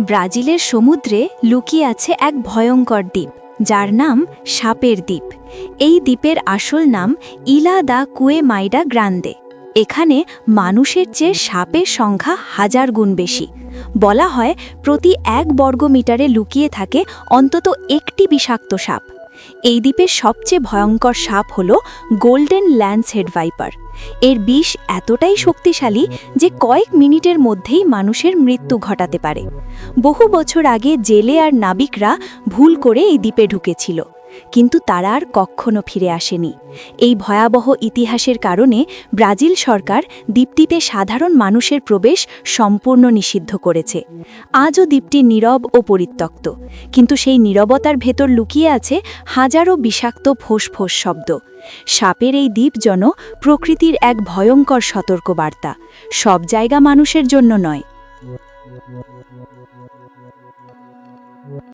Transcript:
ব্রাজিলের সমুদ্রে লুকিয়ে আছে এক ভয়ঙ্কর দ্বীপ, যার নাম সাপের দ্বীপ। এই দ্বীপের আসল নাম ইলা দা কুয়ে মাইডা গ্রান্দে। এখানে মানুষের চেয়ে সাপের সংখ্যা হাজার গুণ বেশি। বলা হয় প্রতি এক বর্গমিটারে লুকিয়ে থাকে অন্তত একটি বিষাক্ত সাপ। এই দ্বীপের সবচেয়ে ভয়ঙ্কর সাপ হল গোল্ডেন ল্যান্স হেড ভাইপার। এর বিষ এতটাই শক্তিশালী যে কয়েক মিনিটের মধ্যেই মানুষের মৃত্যু ঘটাতে পারে। বহু বছর আগে জেলে আর নাবিকরা ভুল করে এই দ্বীপে ঢুকেছিল। কিন্তু তারা আর কখনো ফিরে আসেনি। এই ভয়াবহ ইতিহাসের কারণে ব্রাজিল সরকার দ্বীপটিতে সাধারণ মানুষের প্রবেশ সম্পূর্ণ নিষিদ্ধ করেছে। আজও দ্বীপটি নীরব ও পরিত্যক্ত। কিন্তু সেই নীরবতার ভেতর লুকিয়ে আছে হাজারো বিষাক্ত ফোঁস শব্দ। সাপের এই দ্বীপ যেন প্রকৃতির এক ভয়ঙ্কর সতর্কবার্তা। সব জায়গা মানুষের জন্য নয়।